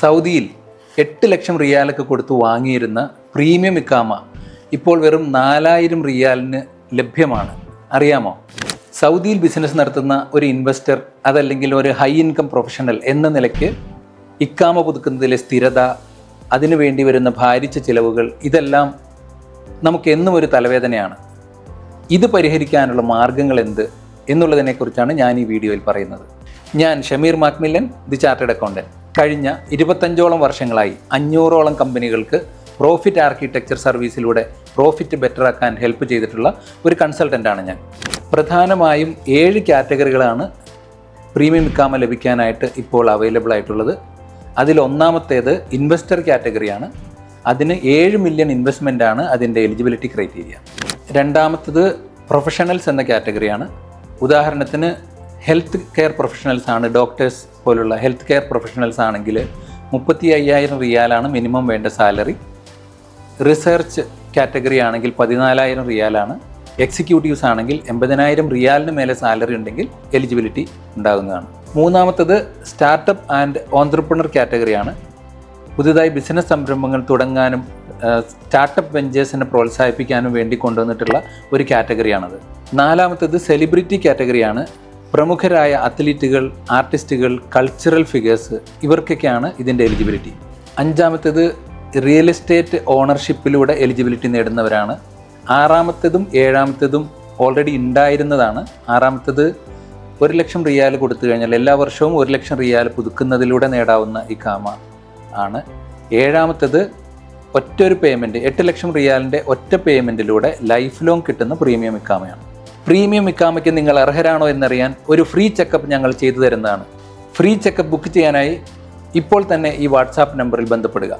സൗദിയിൽ എട്ട് ലക്ഷം റിയാലൊക്കെ കൊടുത്ത് വാങ്ങിയിരുന്ന പ്രീമിയം ഇക്കാമ ഇപ്പോൾ വെറും നാലായിരം റിയാലിന് ലഭ്യമാണ്. അറിയാമോ? സൗദിയിൽ ബിസിനസ് നടത്തുന്ന ഒരു ഇൻവെസ്റ്റർ അതല്ലെങ്കിൽ ഒരു ഹൈ ഇൻകം പ്രൊഫഷണൽ എന്ന നിലയ്ക്ക് ഇക്കാമ പുതുക്കുന്നതിലെ സ്ഥിരത അതിനു വേണ്ടി വരുന്ന ഭാരിച്ച ചിലവുകൾ ഇതെല്ലാം നമുക്ക് എന്നും ഒരു തലവേദനയാണ്. ഇത് പരിഹരിക്കാനുള്ള മാർഗങ്ങൾ എന്ത് എന്നുള്ളതിനെക്കുറിച്ചാണ് ഞാൻ ഈ വീഡിയോയിൽ പറയുന്നത്. ഞാൻ Shameer Macmillan the chartered accountant കഴിഞ്ഞ ഇരുപത്തഞ്ചോളം വർഷങ്ങളായി അഞ്ഞൂറോളം കമ്പനികൾക്ക് പ്രോഫിറ്റ് ആർക്കിടെക്ചർ സർവീസിലൂടെ പ്രോഫിറ്റ് ബെറ്റർ ആക്കാൻ ഹെൽപ്പ് ചെയ്തിട്ടുള്ള ഒരു കൺസൾട്ടന്റാണ് ഞാൻ. പ്രധാനമായും ഏഴ് കാറ്റഗറികളാണ് പ്രീമിയം ഇക്കാമ ലഭിക്കാനായിട്ട് ഇപ്പോൾ അവൈലബിൾ ആയിട്ടുള്ളത്. അതിൽ ഒന്നാമത്തേത് ഇൻവെസ്റ്റർ കാറ്റഗറിയാണ് അതിന് ഏഴ് മില്യൺ ഇൻവെസ്റ്റ്മെന്റ് ആണ് അതിന്റെ എലിജിബിലിറ്റി ക്രൈറ്റീരിയ രണ്ടാമത്തത് പ്രൊഫഷണൽസ് എന്ന കാറ്റഗറിയാണ് ഉദാഹരണത്തിന് ഹെൽത്ത് കെയർ പ്രൊഫഷണൽസ് ആണ് ഡോക്ടേഴ്സ് പോലുള്ള ഹെൽത്ത് കെയർ പ്രൊഫഷണൽസ് ആണെങ്കിൽ മുപ്പത്തി അയ്യായിരം റിയാലാണ് മിനിമം വേണ്ട സാലറി. റിസർച്ച് കാറ്റഗറി ആണെങ്കിൽ പതിനാലായിരം റിയാലാണ്. എക്സിക്യൂട്ടീവ്സ് ആണെങ്കിൽ എൺപതിനായിരം റിയാലിന് മേലെ സാലറി ഉണ്ടെങ്കിൽ എലിജിബിലിറ്റി ഉണ്ടാകുന്നതാണ്. മൂന്നാമത്തത് സ്റ്റാർട്ടപ്പ് ആൻഡ് ഓൺട്രപ്രണർ കാറ്റഗറിയാണ് പുതുതായി ബിസിനസ് സംരംഭങ്ങൾ തുടങ്ങാനും സ്റ്റാർട്ടപ്പ് വെഞ്ചേഴ്സിനെ പ്രോത്സാഹിപ്പിക്കാനും വേണ്ടി കൊണ്ടുവന്നിട്ടുള്ള ഒരു കാറ്റഗറിയാണത് നാലാമത്തത് സെലിബ്രിറ്റി കാറ്റഗറിയാണ് പ്രമുഖരായ അത്ലീറ്റുകൾ ആർട്ടിസ്റ്റുകൾ കൾച്ചറൽ ഫിഗേഴ്സ് ഇവർക്കൊക്കെയാണ് ഇതിന്റെ എലിജിബിലിറ്റി അഞ്ചാമത്തേത് റിയൽ എസ്റ്റേറ്റ് ഓണർഷിപ്പിലൂടെ എലിജിബിലിറ്റി നേടുന്നവരാണ്. ആറാമത്തേതും ഏഴാമത്തേതും ഓൾറെഡി ഉണ്ടായിരുന്നതാണ്. ആറാമത്തേത് ഒരു ലക്ഷം റിയാൽ കൊടുത്തു കഴിഞ്ഞാൽ എല്ലാ വർഷവും ഒരു ലക്ഷം റിയാൽ പുതുക്കുന്നതിലൂടെ നേടാവുന്ന ഈ കാമ ആണ്. ഏഴാമത്തേത് ഒറ്റ ഒരു പേയ്മെന്റ് എട്ട് ലക്ഷം റിയാലിന്റെ ഒറ്റ പേയ്മെന്റിലൂടെ ലൈഫ് ലോങ് കിട്ടുന്ന പ്രീമിയം ഇക്കാമയാണ് പ്രീമിയം ഇക്കാമയ്ക്ക് നിങ്ങൾ അർഹരാണോ എന്നറിയാൻ ഒരു ഫ്രീ ചെക്കപ്പ് ഞങ്ങൾ ചെയ്തു തരുന്നതാണ്. ഫ്രീ ചെക്കപ്പ് ബുക്ക് ചെയ്യാനായി ഇപ്പോൾ തന്നെ ഈ വാട്സാപ്പ് നമ്പറിൽ ബന്ധപ്പെടുക.